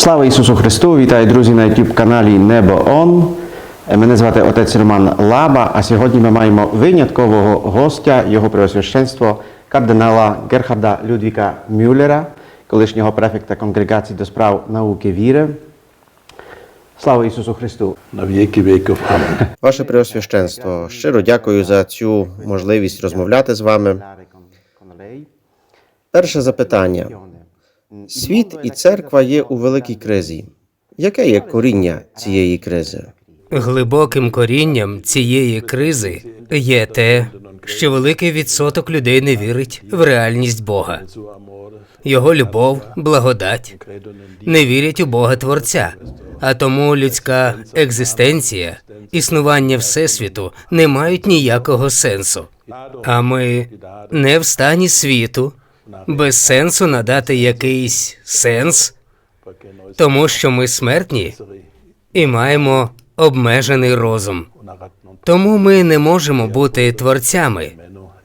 Слава Ісусу Христу! Вітаю, друзі, на youtube каналі Небо Он. Мене звати отець Роман Лаба, а сьогодні ми маємо виняткового гостя, його преосвященство кардинала Герхарда Людвіка Мюллера, колишнього префекта конгрегації до справ науки віри. Слава Ісусу Христу! на віки віків. Ваше Преосвященство, щиро дякую за цю можливість розмовляти з вами. Перше запитання. Світ і церква є у великій кризі. Яке є коріння цієї кризи? Глибоким корінням цієї кризи є те, що великий відсоток людей не вірить в реальність Бога, його любов, благодать, не вірять у Бога Творця, а тому людська екзистенція, існування Всесвіту не мають ніякого сенсу. А ми не в стані світу без сенсу надати якийсь сенс, тому що ми смертні і маємо обмежений розум. Тому ми не можемо бути творцями,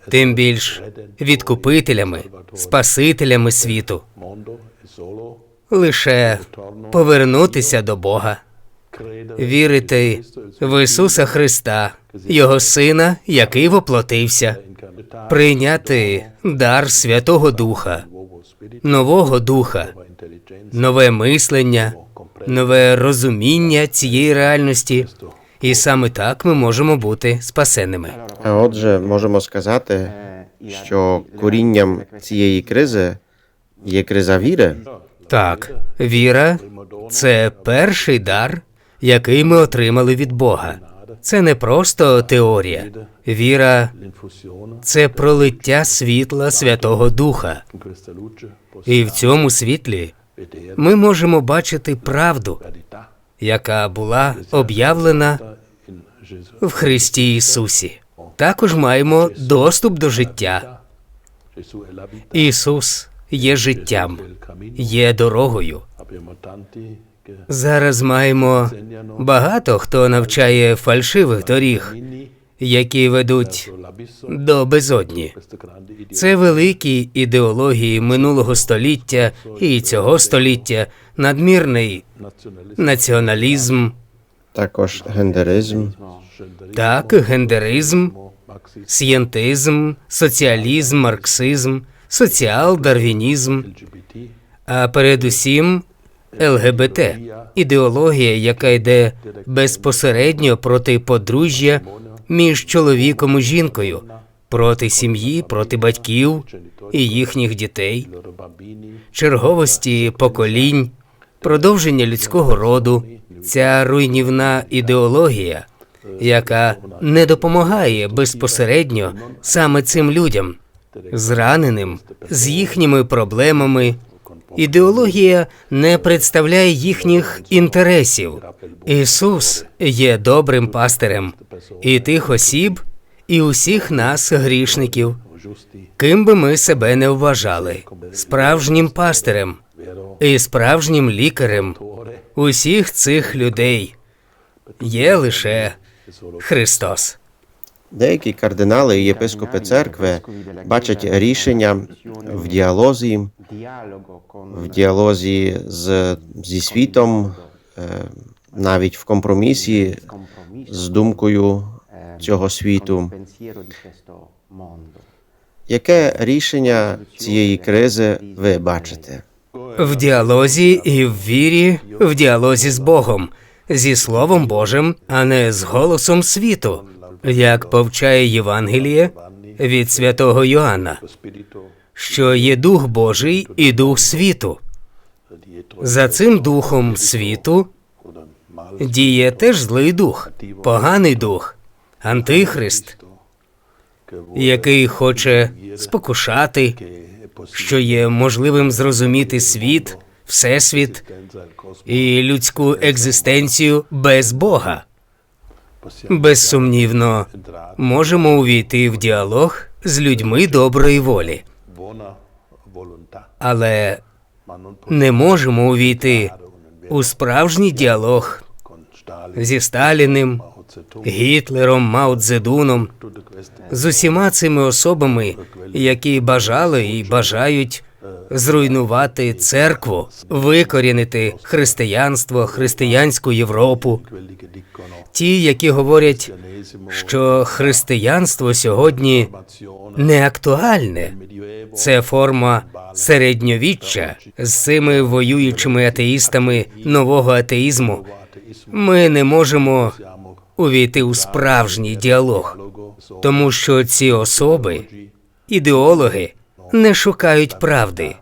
тим більш відкупителями, спасителями світу, лише повернутися до Бога, вірити в Ісуса Христа, Його Сина, який воплотився, прийняти дар Святого Духа, нового Духа, нове мислення, нове розуміння цієї реальності, і саме так ми можемо бути спасенними. А отже, можемо сказати, що корінням цієї кризи є криза віри. Так, віра це перший дар, який ми отримали від Бога. Це не просто теорія. Віра це пролиття світла Святого Духа. І в цьому світлі ми можемо бачити правду, яка була об'явлена в Христі Ісусі. Також маємо доступ до життя. Ісус є життям, є дорогою. Зараз маємо багато хто навчає фальшивих доріг, які ведуть до безодні. Це великі ідеології минулого століття і цього століття, надмірний націоналізм, Також гендеризм. так, гендеризм, сієнтизм, соціалізм, марксизм, соціал-дарвінізм, а передусім ЛГБТ ідеологія, яка йде безпосередньо проти подружжя між чоловіком і жінкою, проти сім'ї, проти батьків і їхніх дітей, черговості поколінь, продовження людського роду. Ця руйнівна ідеологія, яка не допомагає безпосередньо саме цим людям, зраненим з їхніми проблемами. Ідеологія не представляє їхніх інтересів. Ісус є добрим пастирем і тих осіб, і усіх нас, грішників, ким би ми себе не вважали, справжнім пастирем і справжнім лікарем усіх цих людей є лише Христос. Деякі кардинали і єпископи церкви бачать рішення в діалозі, в діалозі з, зі світом, е, навіть в компромісі з думкою цього світу. Яке рішення цієї кризи ви бачите? В діалозі і в вірі, в діалозі з Богом, зі Словом Божим, а не з голосом світу, як повчає Євангеліє від святого Йоанна, що є дух Божий і дух світу. За цим духом світу діє теж злий дух, поганий дух, антихрист, який хоче спокушати, що є можливим зрозуміти світ, всесвіт і людську екзистенцію без Бога. Безсумнівно, можемо увійти в діалог з людьми доброї волі, але не можемо увійти у справжній діалог зі Сталіним, Гітлером, Мао Цзедуном, з усіма цими особами, які бажали і бажають зруйнувати церкву, викорінити християнство, християнську Європу. Ті, які говорять, що християнство сьогодні не актуальне, це форма середньовіччя з цими воюючими атеїстами нового атеїзму. Ми не можемо увійти у справжній діалог, тому що ці особи, ідеологи, не шукають правди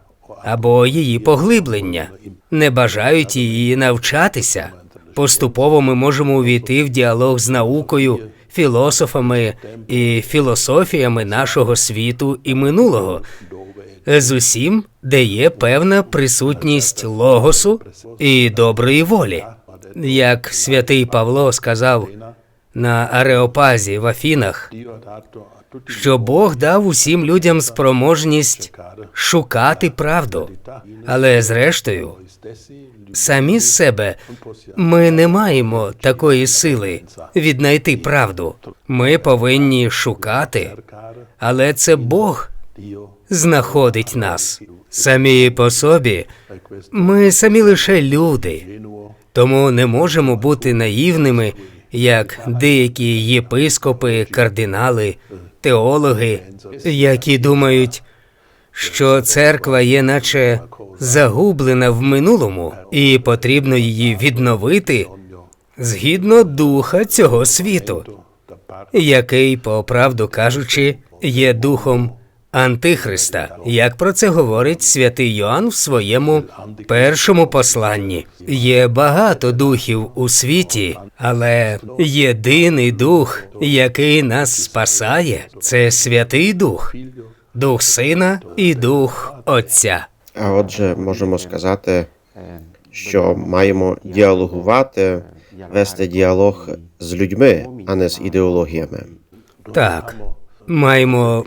або її поглиблення, не бажають її навчатися. Поступово ми можемо увійти в діалог з наукою, філософами і філософіями нашого світу і минулого, з усім, де є певна присутність логосу і доброї волі. Як святий Павло сказав на Ареопазі в Афінах, що Бог дав усім людям спроможність шукати правду, але зрештою, самі з себе ми не маємо такої сили віднайти правду. Ми повинні шукати, але це Бог знаходить нас. Самі по собі ми самі лише люди, тому не можемо бути наївними, як деякі єпископи, кардинали, теологи, які думають, що церква є наче загублена в минулому, і потрібно її відновити згідно духа цього світу, який, по правду кажучи, є духом Антихриста, як про це говорить святий Йоанн в своєму першому посланні. Є багато духів у світі, але єдиний дух, який нас спасає, це Святий Дух, Дух Сина і Дух Отця. А отже, можемо сказати, що маємо діалогувати, вести діалог з людьми, а не з ідеологіями. Так, маємо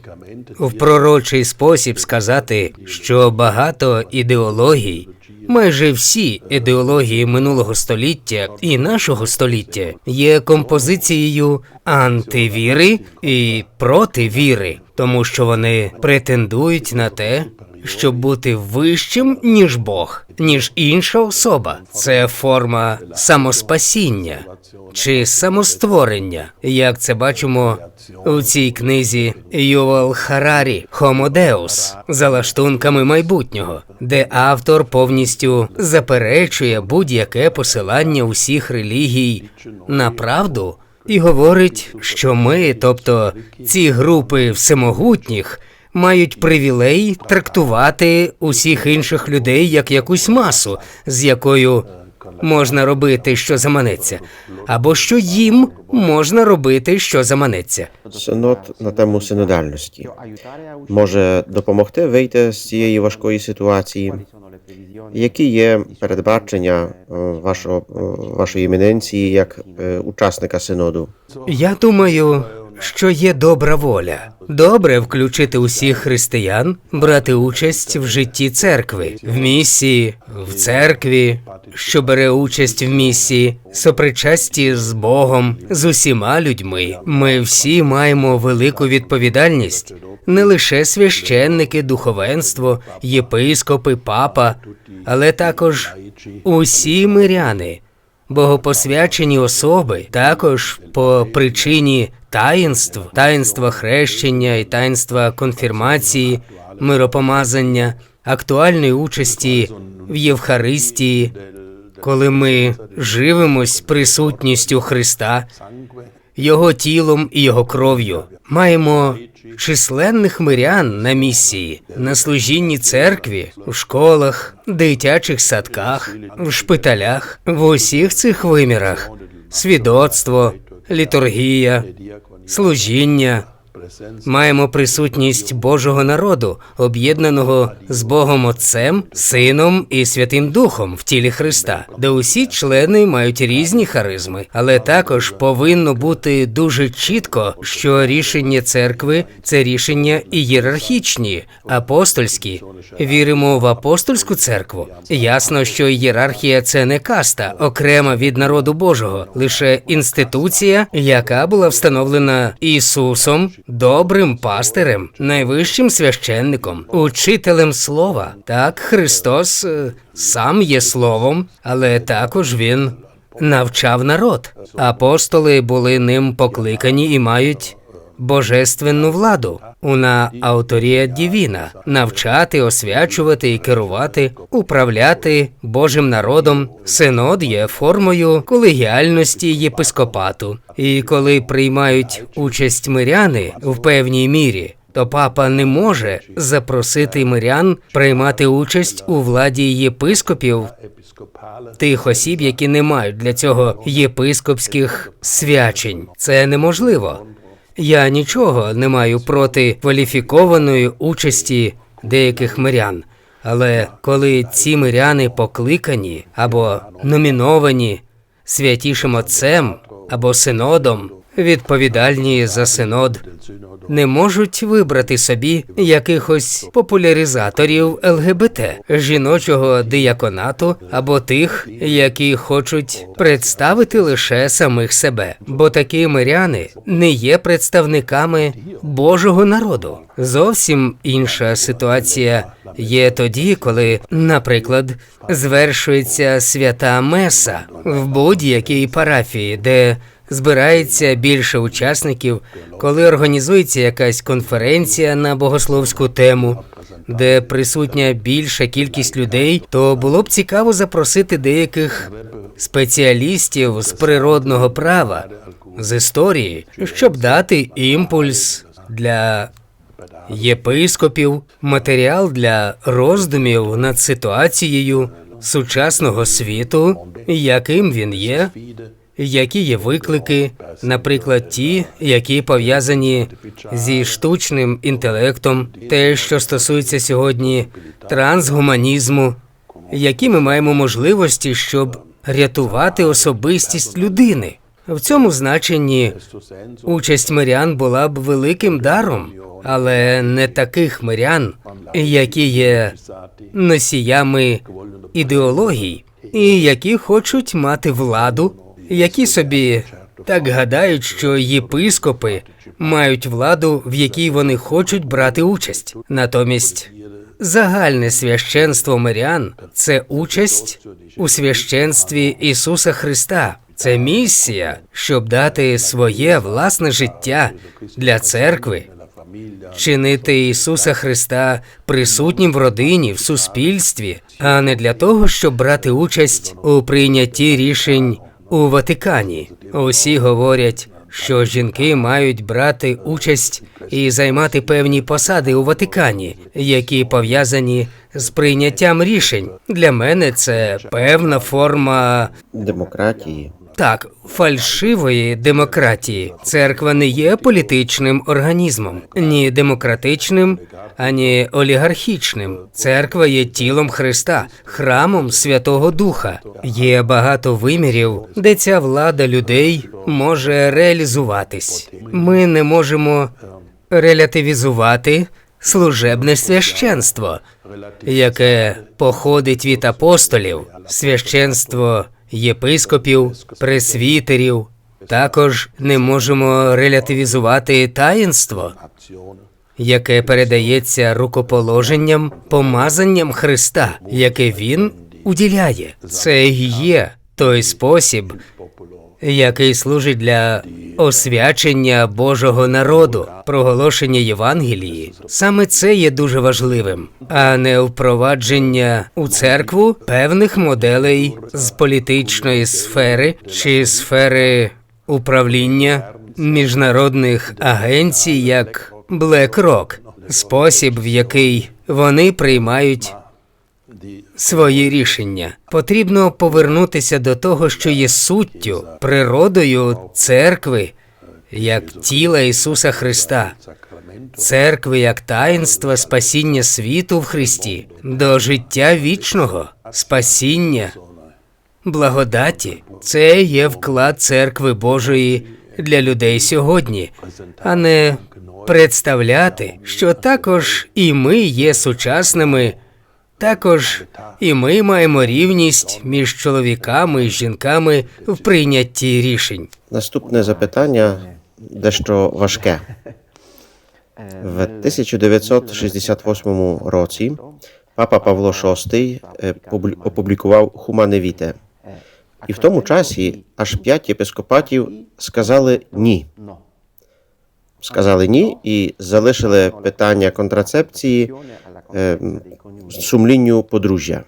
в пророчий спосіб сказати, що багато ідеологій, майже всі ідеології минулого століття і нашого століття є композицією антивіри і противіри, тому що вони претендують на те, щоб бути вищим ніж Бог, ніж інша особа. Це форма самоспасіння чи самостворення, як це бачимо у цій книзі Ювал Харарі Deus за лаштунками майбутнього, де автор повністю заперечує будь-яке посилання усіх релігій на правду і говорить, що ми, тобто ці групи всемогутніх, мають привілей трактувати усіх інших людей як якусь масу, з якою можна робити, що заманеться, або що їм можна робити, що заманеться. Синод на тему синодальності може допомогти вийти з цієї важкої ситуації. Які є передбачення е, вашого е, вашої еміненції як е, учасника синоду? Я думаю, що є добра воля. Добре включити усіх християн, брати участь в житті церкви, в місії, в церкві, що бере участь в місії, сопричасті з Богом, з усіма людьми. Ми всі маємо велику відповідальність. Не лише священники, духовенство, єпископи, папа, але також усі миряни, богопосвячені особи, також по причині таїнств, таїнства хрещення і таїнства конфірмації, миропомазання, актуальної участі в Євхаристії, коли ми живемось присутністю Христа, Його тілом і Його кров'ю. Маємо численних мирян на місії, на служінні церкві, в школах, дитячих садках, в шпиталях, в усіх цих вимірах: свідоцтво, літургія, служіння. Маємо присутність Божого народу, об'єднаного з Богом Отцем, Сином і Святим Духом в тілі Христа, де усі члени мають різні харизми, але також повинно бути дуже чітко, що рішення церкви це рішення ієрархічні, апостольські. Віримо в апостольську церкву. Ясно, що ієрархія це не каста, окрема від народу Божого, лише інституція, яка була встановлена Ісусом добрим пастирем, найвищим священником, учителем слова. Так, Христос е, сам є словом, але також він навчав народ. Апостоли були ним покликані і мають божественну владу. Уна ауторія дівіна навчати, освячувати і керувати, управляти Божим народом. Синод є формою колегіальності єпископату. І коли приймають участь миряни в певній мірі, то папа не може запросити мирян приймати участь у владі єпископів тих осіб, які не мають для цього єпископських свячень. Це неможливо. Я нічого не маю проти кваліфікованої участі деяких мирян. Але коли ці миряни покликані або номіновані святішим отцем або синодом, відповідальні за синод, не можуть вибрати собі якихось популяризаторів ЛГБТ, жіночого дияконату або тих, які хочуть представити лише самих себе, бо такі миряни не є представниками Божого народу. Зовсім інша ситуація є тоді, коли, наприклад, звершується свята Меса в будь-якій парафії, де збирається більше учасників, коли організується якась конференція на богословську тему, де присутня більша кількість людей, то було б цікаво запросити деяких спеціалістів з природного права, з історії, щоб дати імпульс для єпископів, матеріал для роздумів над ситуацією сучасного світу, яким він є, які є виклики, наприклад, ті, які пов'язані зі штучним інтелектом, те, що стосується сьогодні трансгуманізму, які ми маємо можливості, щоб рятувати особистість людини. В цьому значенні участь мирян була б великим даром, але не таких мирян, які є носіями ідеологій, і які хочуть мати владу, які собі так гадають, що єпископи мають владу, в якій вони хочуть брати участь. Натомість загальне священство мирян це участь у священстві Ісуса Христа. Це місія, щоб дати своє власне життя для церкви, чинити Ісуса Христа присутнім в родині, в суспільстві, а не для того, щоб брати участь у прийнятті рішень у Ватикані. Усі говорять, що жінки мають брати участь і займати певні посади у Ватикані, які пов'язані з прийняттям рішень. Для мене це певна форма Демократії. Так, фальшивої демократії. Церква не є політичним організмом, ні демократичним, ані олігархічним. Церква є тілом Христа, храмом Святого Духа. Є багато вимірів, де ця влада людей може реалізуватись. Ми не можемо релятивізувати служебне священство, яке походить від апостолів, священство єпископів, пресвітерів. Також не можемо релятивізувати таїнство, яке передається рукоположенням, помазанням Христа, яке він уділяє. Це і є той спосіб, який служить для освячення Божого народу, проголошення Євангелії. Саме це є дуже важливим, а не впровадження у церкву певних моделей з політичної сфери чи сфери управління міжнародних агенцій, як BlackRock, спосіб, в який вони приймають свої рішення. Потрібно повернутися до того, що є суттю, природою церкви, як тіла Ісуса Христа, церкви як таїнства спасіння світу в Христі, до життя вічного, спасіння, благодаті. Це є вклад церкви Божої для людей сьогодні, а не представляти, що також і ми є сучасними. Також і ми маємо рівність між чоловіками і жінками в прийнятті рішень. Наступне запитання дещо важке. В 1968 році папа Павло VI е, опублікував Humane Vitae. І в тому часі аж п'ять єпископатів сказали ні. Сказали ні і залишили питання контрацепції сумлінню подружжя.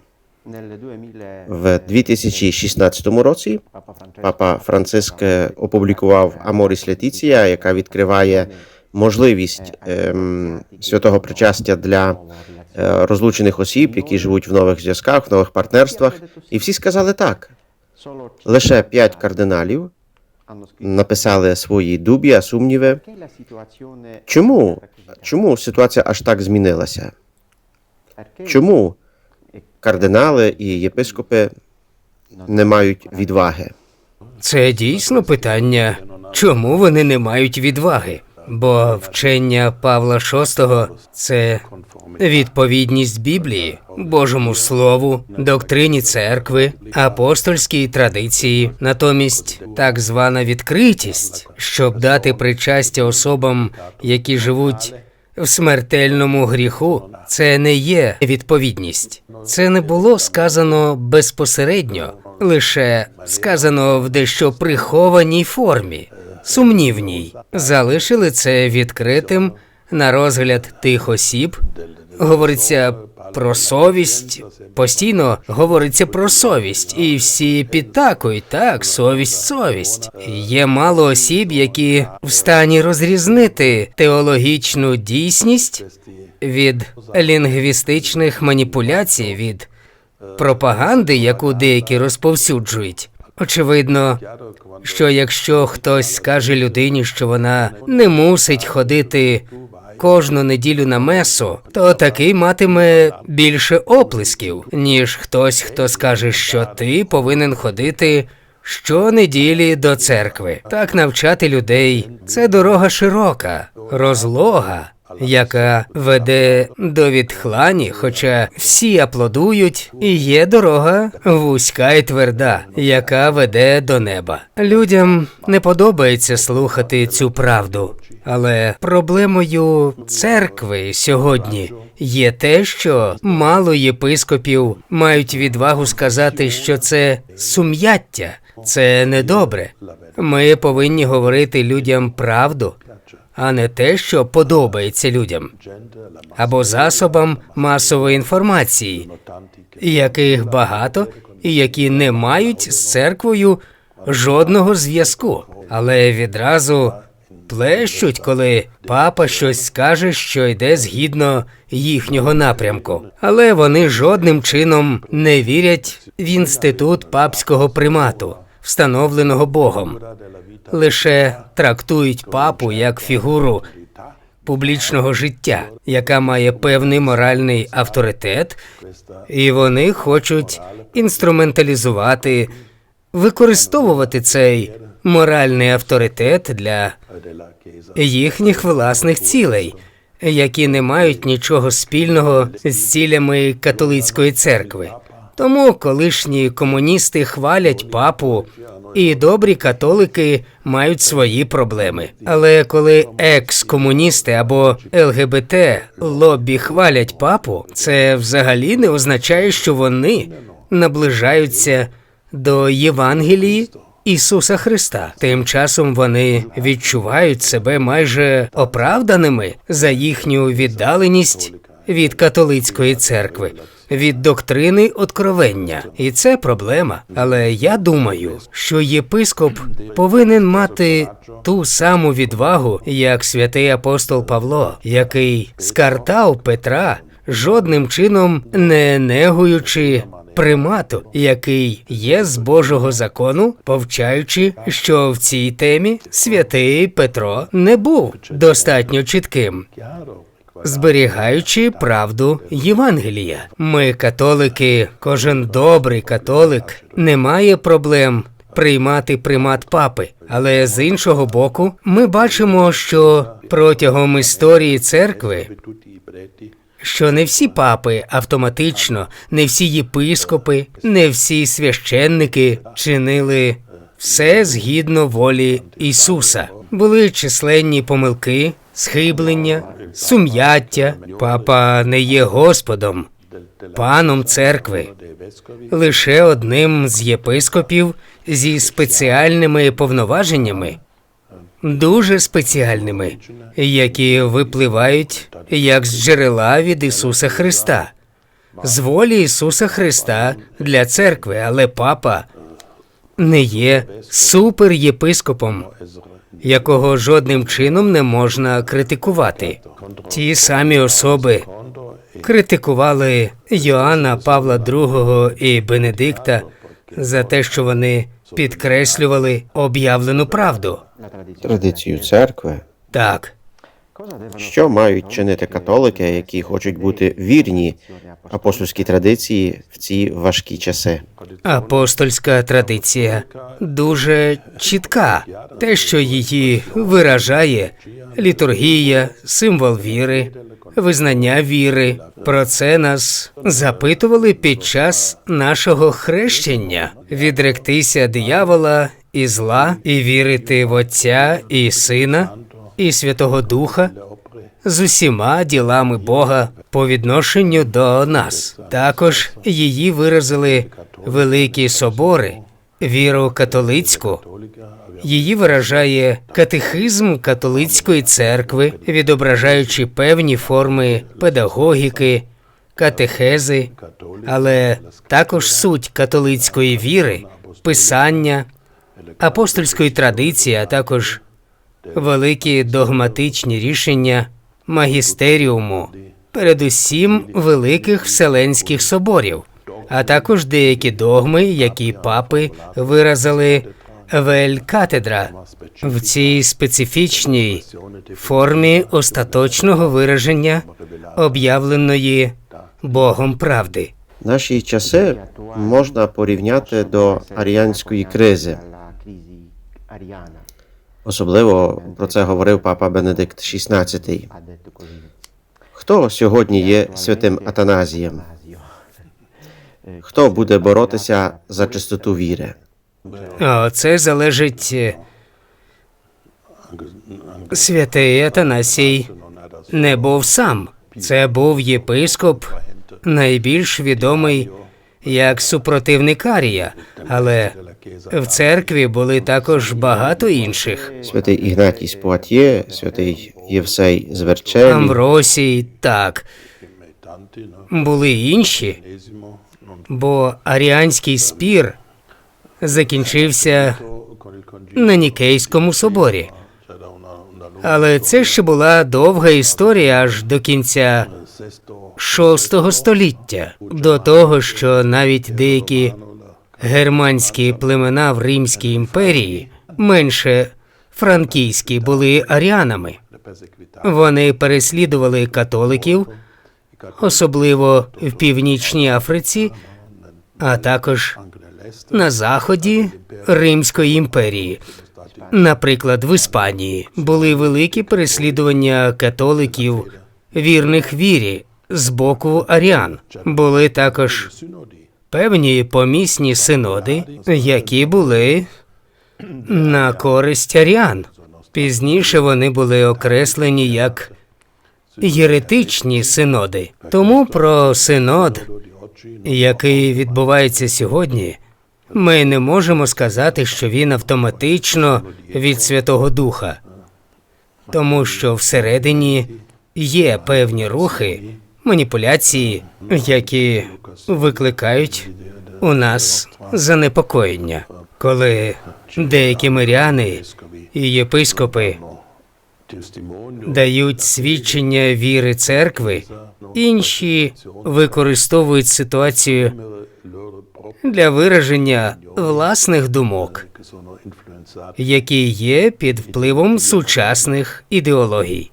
В 2016 році папа Франциск е, опублікував Аморіс Летіція, яка відкриває можливість ем, святого причастя для е, розлучених осіб, які живуть в нових зв'язках, в нових партнерствах. І всі сказали так. Лише п'ять кардиналів написали свої дубія, сумніви. Чому? Чому ситуація аж так змінилася? Чому кардинали і єпископи не мають відваги? Це дійсно питання, чому вони не мають відваги? Бо вчення Павла VI – це відповідність Біблії, Божому Слову, доктрині церкви, апостольській традиції, натомість так звана відкритість, щоб дати причастя особам, які живуть в смертельному гріху, це не є відповідність. Це не було сказано безпосередньо, лише сказано в дещо прихованій формі, сумнівній. Залишили це відкритим на розгляд тих осіб. Говориться про совість, постійно говориться про совість, і всі підтакують так, совість, совість. Є мало осіб, які в стані розрізнити теологічну дійсність від лінгвістичних маніпуляцій, від пропаганди, яку деякі розповсюджують. Очевидно, що якщо хтось скаже людині, що вона не мусить ходити кожну неділю на месу, то такий матиме більше оплесків, ніж хтось, хто скаже, що ти повинен ходити щонеділі до церкви. Так навчати людей це дорога широка, розлога. Яка веде до відхлані, хоча всі аплодують, і є дорога вузька і тверда, яка веде до неба. Людям не подобається слухати цю правду, але проблемою церкви сьогодні є те, що мало єпископів мають відвагу сказати, що це сум'яття, це недобре. Ми повинні говорити людям правду, а не те, що подобається людям, або засобам масової інформації, яких багато і які не мають з церквою жодного зв'язку, але відразу плещуть, коли папа щось скаже, що йде згідно їхнього напрямку. Але вони жодним чином не вірять в інститут папського примату, встановленого Богом. Лише трактують папу як фігуру публічного життя, яка має певний моральний авторитет, і вони хочуть інструменталізувати, використовувати цей моральний авторитет для їхніх власних цілей, які не мають нічого спільного з цілями католицької церкви. Тому колишні комуністи хвалять папу, і добрі католики мають свої проблеми. Але коли екс-комуністи або ЛГБТ лобі хвалять папу, це взагалі не означає, що вони наближаються до Євангелії Ісуса Христа. Тим часом вони відчувають себе майже оправданими за їхню віддаленість від католицької церкви. Від доктрини откровення, і це проблема. Але я думаю, що єпископ повинен мати ту саму відвагу, як святий апостол Павло, який скартав Петра, жодним чином не негуючи примату, який є з Божого закону, повчаючи, що в цій темі святий Петро не був достатньо чітким. Зберігаючи правду Євангелія, ми, католики, кожен добрий католик, не має проблем приймати примат папи. Але з іншого боку, ми бачимо, що протягом історії церкви що не всі папи автоматично, не всі єпископи, не всі священники чинили все згідно волі Ісуса. Були численні помилки, схиблення, сум'яття. Папа не є Господом, паном церкви, лише одним з єпископів зі спеціальними повноваженнями, дуже спеціальними, які випливають як з джерела від Ісуса Христа, з волі Ісуса Христа для церкви, але папа не є суперєпископом, якого жодним чином не можна критикувати. Ті самі особи критикували Йоанна Павла II і Бенедикта за те, що вони підкреслювали об'явлену правду. Традицію церкви. Так, Що мають чинити католики, які хочуть бути вірні апостольській традиції в ці важкі часи? апостольська традиція дуже чітка. Те, що її виражає літургія, символ віри, визнання віри. Про це нас запитували під час нашого хрещення відректися диявола і зла, і вірити в Отця і Сина і Святого Духа з усіма ділами Бога по відношенню до нас. Також її виразили великі собори, віру католицьку. Її виражає катехизм католицької церкви, відображаючи певні форми педагогіки, катехези, але також суть католицької віри, писання, апостольської традиції, а також великі догматичні рішення магістеріуму, передусім великих вселенських соборів, а також деякі догми, які папи виразили вель катедра в цій специфічній формі остаточного вираження об'явленої Богом правди. Наші часи можна порівняти до аріанської кризи. Особливо про це говорив папа Бенедикт XVI. Хто сьогодні є святим Атаназієм? Хто буде боротися за чистоту віри? О, це залежить. е, Святий Атанасій не був сам. Це був єпископ, найбільш відомий як супротивник Арія, але в церкві були також багато інших. Святий Ігнатій з святий Євсей з Верчелі, Амвросій, так. Були інші, бо аріанський спір закінчився на Нікейському соборі. Але це ще була довга історія аж до кінця VI століття, до того, що навіть деякі германські племена в Римській імперії, менше франкійські, були аріанами. Вони переслідували католиків, особливо в північній Африці, а також на заході Римської імперії. Наприклад, в Іспанії були великі переслідування католиків, вірних вірі з боку аріан. Були також певні помісні синоди, які були на користь аріан. Пізніше вони були окреслені як єретичні синоди. Тому про синод, який відбувається сьогодні, ми не можемо сказати, що він автоматично від Святого Духа, тому що всередині є певні рухи, маніпуляції, які викликають у нас занепокоєння, коли деякі миряни і єпископи дають свідчення віри церкви, інші використовують ситуацію для вираження власних думок, які є під впливом сучасних ідеологій.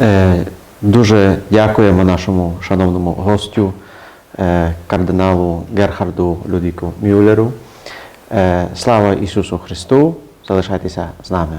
Е, Дуже дякуємо нашому шановному гостю, е, кардиналу Герхарду Людвіку Мюллеру. Е, Слава Ісусу Христу! Залишайтеся з нами.